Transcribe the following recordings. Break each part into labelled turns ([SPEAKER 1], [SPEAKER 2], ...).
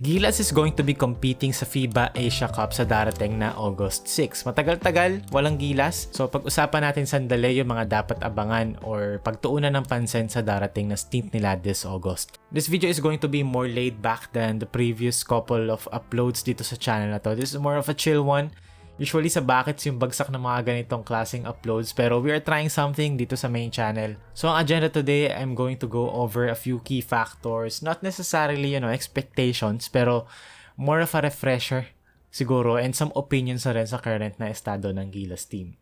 [SPEAKER 1] Gilas is going to be competing sa FIBA Asia Cup sa darating na August 6. Matagal-tagal, walang Gilas. So pag-usapan natin sandali yung mga dapat abangan or pagtuunan ng pansin sa darating na stint nila this August. This video is going to be more laid back than the previous couple of uploads dito sa channel na to. This is more of a chill one. Usually sa bakits yung bagsak ng mga ganitong klaseng uploads pero we are trying something dito sa main channel. So ang agenda today, I'm going to go over a few key factors, not necessarily, you know, expectations, pero more of a refresher siguro and some opinions na rin sa current na estado ng Gilas team.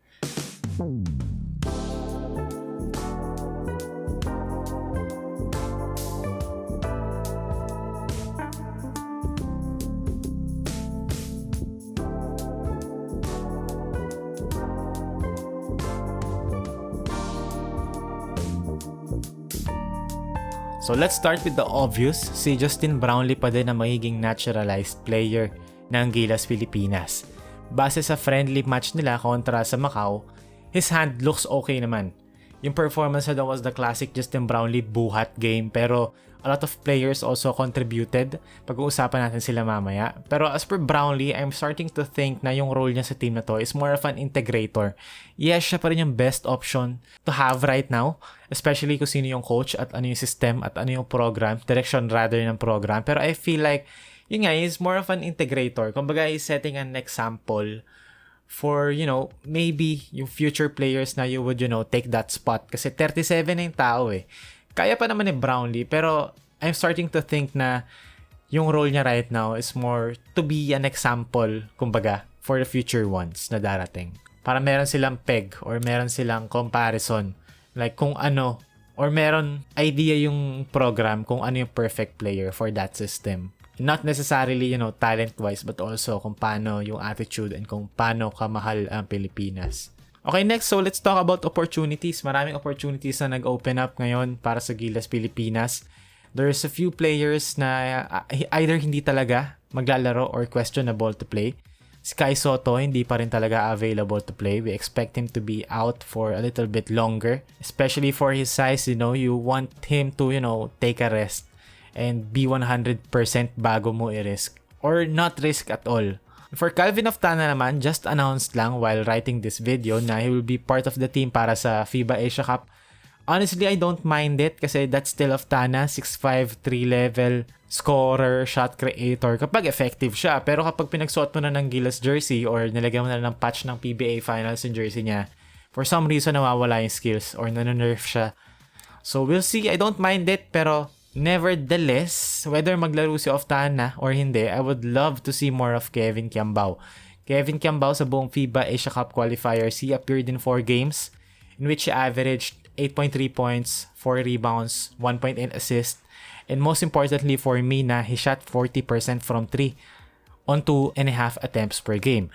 [SPEAKER 1] So let's start with the obvious. Si Justin Brownlee pa din ang magiging naturalized player ng Gilas Pilipinas. Base sa friendly match nila kontra sa Macau, his hand looks okay naman. Yung performance na daw was the classic Justin Brownlee buhat game pero a lot of players also contributed. Pag-uusapan natin sila mamaya. Pero as per Brownlee, I'm starting to think na yung role niya sa team na to is more of an integrator. Yes, siya pa rin yung best option to have right now. Especially kung sino yung coach at ano yung system at ano yung program. Direction rather ng program. Pero I feel like, yun nga, he's more of an integrator. Kumbaga, he's setting an example for, you know, maybe yung future players na you would, you know, take that spot. Kasi 37 na yung tao eh kaya pa naman ni Brownlee, pero I'm starting to think na yung role niya right now is more to be an example, kumbaga, for the future ones na darating. Para meron silang peg or meron silang comparison. Like kung ano, or meron idea yung program kung ano yung perfect player for that system. Not necessarily, you know, talent-wise, but also kung paano yung attitude and kung paano kamahal ang Pilipinas. Okay, next, so let's talk about opportunities. Maraming opportunities na nag-open up ngayon para sa Gilas Pilipinas. There's a few players na uh, either hindi talaga maglalaro or questionable to play. Sky Soto, hindi pa rin talaga available to play. We expect him to be out for a little bit longer. Especially for his size, you know, you want him to, you know, take a rest and be 100% bago mo i-risk. Or not risk at all. For Calvin Oftana naman, just announced lang while writing this video na he will be part of the team para sa FIBA Asia Cup. Honestly, I don't mind it kasi that's still Oftana, 6'5", 3 level, scorer, shot creator, kapag effective siya. Pero kapag pinagsuot mo na ng Gilas jersey or nilagyan mo na ng patch ng PBA Finals yung jersey niya, for some reason nawawala yung skills or nanonerf siya. So we'll see. I don't mind it pero Nevertheless, whether maglaro si Oftana or hindi, I would love to see more of Kevin Kiambao. Kevin Kiambao sa buong FIBA Asia Cup qualifiers, he appeared in 4 games in which he averaged 8.3 points, 4 rebounds, 1.8 assists, and most importantly for me na he shot 40% from 3 on 2.5 attempts per game.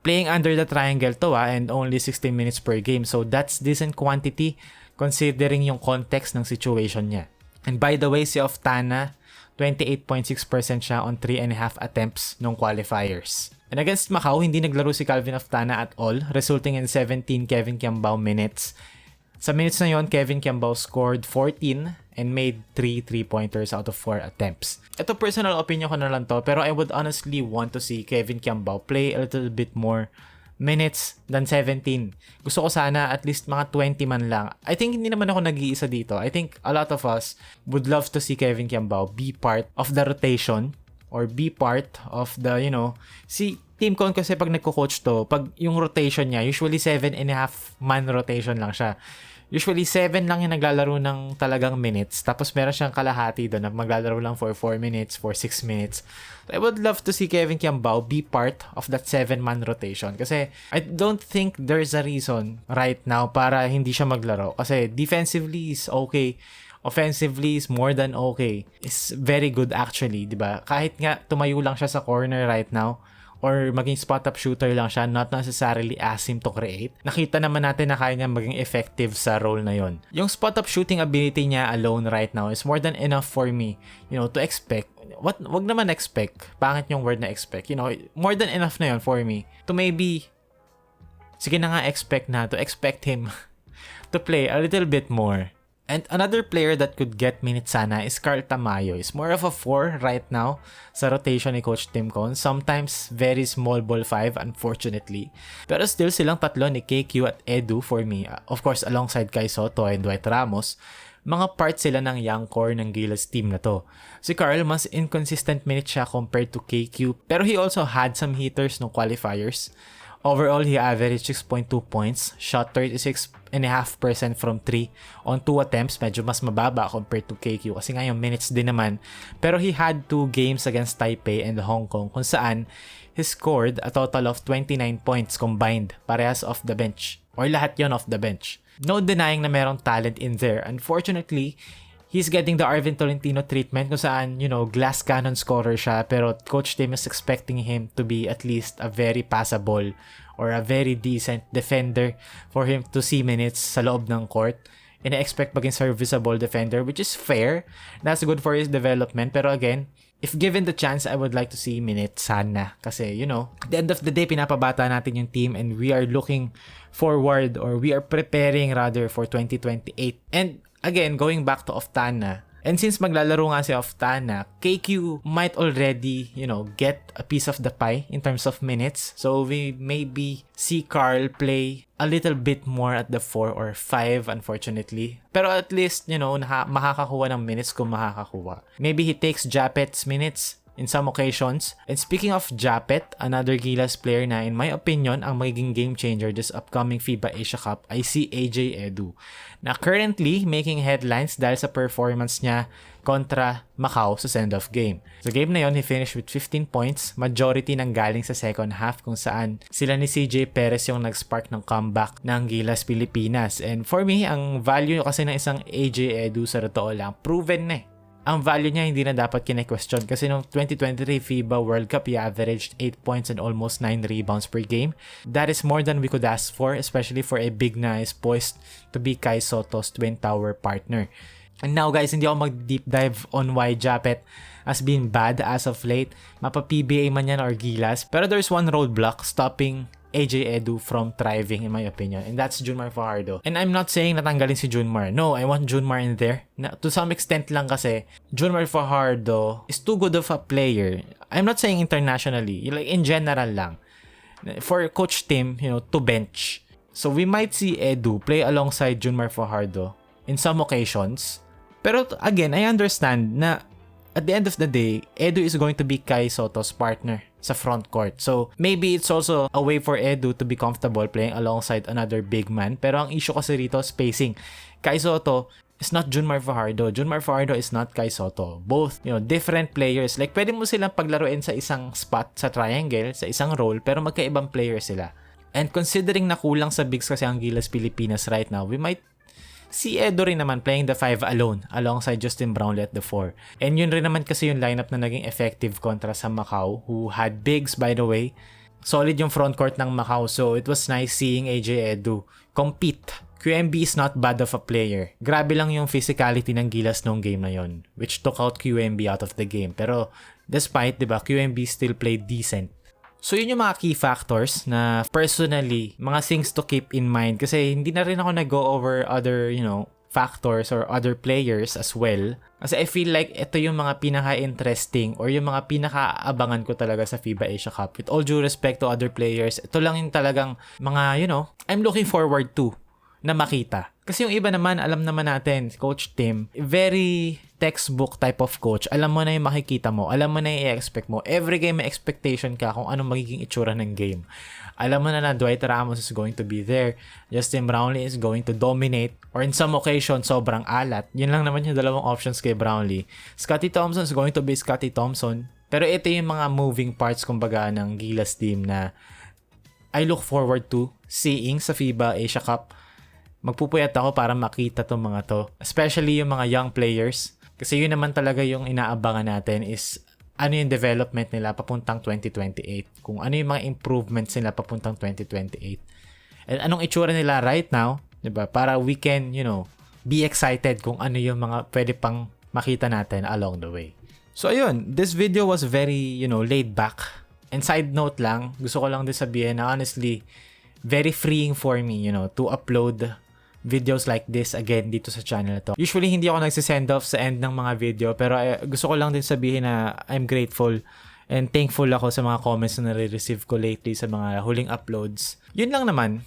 [SPEAKER 1] Playing under the triangle to ah, and only 16 minutes per game so that's decent quantity considering yung context ng situation niya. And by the way, si Oftana, 28.6% siya on 3.5 attempts nung qualifiers. And against Macau, hindi naglaro si Calvin Oftana at all, resulting in 17 Kevin Kiambao minutes. Sa minutes na yon, Kevin Kiambao scored 14 and made 3 3-pointers out of 4 attempts. Ito personal opinion ko na lang to, pero I would honestly want to see Kevin Kiambao play a little bit more minutes than 17. Gusto ko sana at least mga 20 man lang. I think hindi naman ako nag-iisa dito. I think a lot of us would love to see Kevin Kiambao be part of the rotation or be part of the, you know, si Team Con kasi pag nagko-coach to, pag yung rotation niya, usually 7 and a half man rotation lang siya usually 7 lang yung naglalaro ng talagang minutes. Tapos meron siyang kalahati doon na maglalaro lang for 4 minutes, for 6 minutes. I would love to see Kevin Kiambao be part of that 7-man rotation. Kasi I don't think there's a reason right now para hindi siya maglaro. Kasi defensively is okay. Offensively is more than okay. Is very good actually, di ba? Kahit nga tumayo lang siya sa corner right now, or maging spot-up shooter lang siya, not necessarily ask him to create. Nakita naman natin na kaya niya maging effective sa role na yon. Yung spot-up shooting ability niya alone right now is more than enough for me, you know, to expect. What, wag naman expect. Pangit yung word na expect. You know, more than enough na yon for me to maybe, sige na nga expect na, to expect him to play a little bit more. And another player that could get minutes sana is Carl Tamayo. He's more of a 4 right now sa rotation ni Coach Tim Cone. Sometimes very small ball 5 unfortunately. Pero still silang tatlo ni KQ at Edu for me. Of course alongside Kai Soto and Dwight Ramos. Mga part sila ng young core ng Gilas team na to. Si Carl mas inconsistent minutes siya compared to KQ. Pero he also had some hitters no qualifiers. Overall, he averaged 6.2 points, shot 36.5% from 3 on 2 attempts. Medyo mas mababa compared to KQ kasi nga yung minutes din naman. Pero he had 2 games against Taipei and Hong Kong kung saan he scored a total of 29 points combined, parehas off the bench. Or lahat yon off the bench. No denying na merong talent in there. Unfortunately, he's getting the Arvin Tolentino treatment kung saan, you know, glass cannon scorer siya pero Coach Tim is expecting him to be at least a very passable or a very decent defender for him to see minutes sa loob ng court. And I expect maging serviceable defender which is fair. That's good for his development. Pero again, if given the chance, I would like to see minutes sana. Kasi, you know, at the end of the day, pinapabata natin yung team and we are looking forward or we are preparing rather for 2028. And again, going back to Oftana, and since maglalaro nga si Oftana, KQ might already, you know, get a piece of the pie in terms of minutes. So we maybe see Carl play a little bit more at the 4 or 5 unfortunately. Pero at least, you know, naha- makakakuha ng minutes kung makakakuha. Maybe he takes Japet's minutes in some occasions. And speaking of Japet, another Gilas player na in my opinion ang magiging game changer this upcoming FIBA Asia Cup ay si AJ Edu. Na currently making headlines dahil sa performance niya kontra Macau sa send-off game. Sa game na yon, he finished with 15 points, majority ng galing sa second half kung saan sila ni CJ Perez yung nag-spark ng comeback ng Gilas Pilipinas. And for me, ang value kasi ng isang AJ Edu sa totoo lang, proven na eh ang value niya hindi na dapat kine-question kasi noong 2023 FIBA World Cup, he averaged 8 points and almost 9 rebounds per game. That is more than we could ask for, especially for a big na is poised to be Kai Soto's twin tower partner. And now guys, hindi ako mag-deep dive on why Japet has been bad as of late. Mapa-PBA man yan or Gilas. Pero there's one roadblock stopping AJ Edu from thriving in my opinion and that's Junmar Fajardo. And I'm not saying natanggalin si Junmar. No, I want Junmar in there. Na, to some extent lang kasi Junmar Fajardo is too good of a player. I'm not saying internationally, like in general lang. For a coach team you know, to bench. So we might see Edu play alongside Junmar Fajardo in some occasions. Pero again, I understand na at the end of the day, Edu is going to be Kai Soto's partner sa front court. So, maybe it's also a way for Edu to be comfortable playing alongside another big man. Pero ang issue kasi rito, spacing. Kai Soto is not Junmar Fajardo. Junmar Fajardo is not Kai Soto. Both, you know, different players. Like, pwede mo silang paglaruin sa isang spot, sa triangle, sa isang role, pero magkaibang players sila. And considering na kulang sa bigs kasi ang Gilas Pilipinas right now, we might si Edo rin naman playing the 5 alone alongside Justin Brownlee at the 4. And yun rin naman kasi yung lineup na naging effective kontra sa Macau who had bigs by the way. Solid yung front court ng Macau so it was nice seeing AJ Edu compete. QMB is not bad of a player. Grabe lang yung physicality ng Gilas nung game na yon which took out QMB out of the game. Pero despite, di ba, QMB still played decent. So yun yung mga key factors na personally, mga things to keep in mind kasi hindi na rin ako nag-go over other, you know, factors or other players as well. Kasi I feel like ito yung mga pinaka-interesting or yung mga pinaka-abangan ko talaga sa FIBA Asia Cup. With all due respect to other players, ito lang yung talagang mga, you know, I'm looking forward to na makita. Kasi yung iba naman, alam naman natin, Coach Tim, very textbook type of coach. Alam mo na yung makikita mo. Alam mo na yung i-expect mo. Every game may expectation ka kung anong magiging itsura ng game. Alam mo na na Dwight Ramos is going to be there. Justin Brownlee is going to dominate. Or in some occasion, sobrang alat. Yun lang naman yung dalawang options kay Brownlee. Scotty Thompson is going to be Scotty Thompson. Pero ito yung mga moving parts kumbaga ng Gilas team na I look forward to seeing sa FIBA Asia Cup magpupuyat ako para makita tong mga to. Especially yung mga young players. Kasi yun naman talaga yung inaabangan natin is ano yung development nila papuntang 2028. Kung ano yung mga improvements nila papuntang 2028. And anong itsura nila right now, 'di ba? Para we can, you know, be excited kung ano yung mga pwede pang makita natin along the way. So ayun, this video was very, you know, laid back. And side note lang, gusto ko lang din sabihin na honestly, very freeing for me, you know, to upload videos like this again dito sa channel na to. Usually hindi ako nagsisend off sa end ng mga video pero eh, gusto ko lang din sabihin na I'm grateful and thankful ako sa mga comments na nare-receive ko lately sa mga huling uploads. Yun lang naman.